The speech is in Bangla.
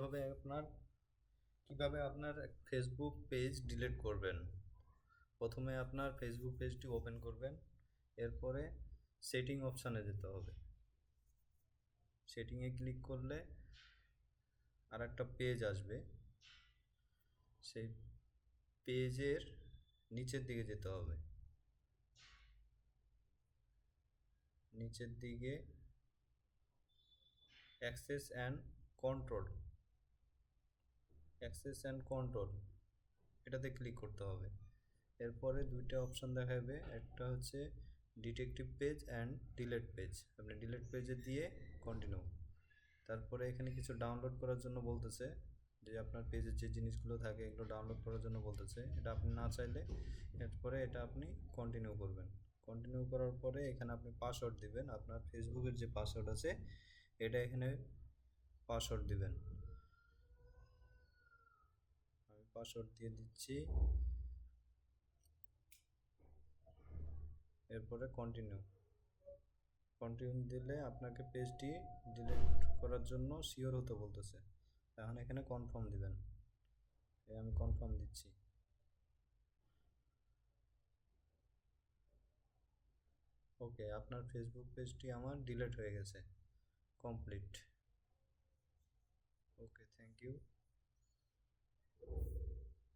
কীভাবে আপনার কীভাবে আপনার ফেসবুক পেজ ডিলিট করবেন? প্রথমে আপনার ফেসবুক পেজটি ওপেন করবেন, এরপরে সেটিং অপশানে যেতে হবে। সেটিংয়ে ক্লিক করলে আর একটা পেজ আসবে। সেই পেজের নিচের দিকে যেতে হবে। নিচের দিকে access and control access and control, এটাতে ক্লিক করতে হবে। এরপরে দুইটা অপশান দেখাবে, একটা হচ্ছে deactivate page and delete page. আপনি ডিলেট পেজে দিয়ে কন্টিনিউ। তারপরে এখানে কিছু ডাউনলোড করার জন্য বলতেছে যে আপনার পেজের যে জিনিসগুলো থাকে এগুলো ডাউনলোড করার জন্য বলতেছে। এটা আপনি না চাইলে এরপরে এটা আপনি কন্টিনিউ করবেন। কন্টিনিউ করার পরে এখানে আপনি পাসওয়ার্ড দিবেন। আপনার ফেসবুকের যে পাসওয়ার্ড আছে, এটা এখানে পাসওয়ার্ড দিবেন আমি পাসওয়ার্ড দিয়ে দিচ্ছি। এরপরে কন্টিনিউ কন্টিনিউ দিলে আপনাকে পেজটি ডিলিট করার জন্য শিওর হতে বলতেছে। এখন এখানে কনফার্ম দিবেন। আমি কনফার্ম দিচ্ছি। ওকে, আপনার ফেসবুক পেজটি আমার ডিলিট হয়ে গেছে। Complete okay thank you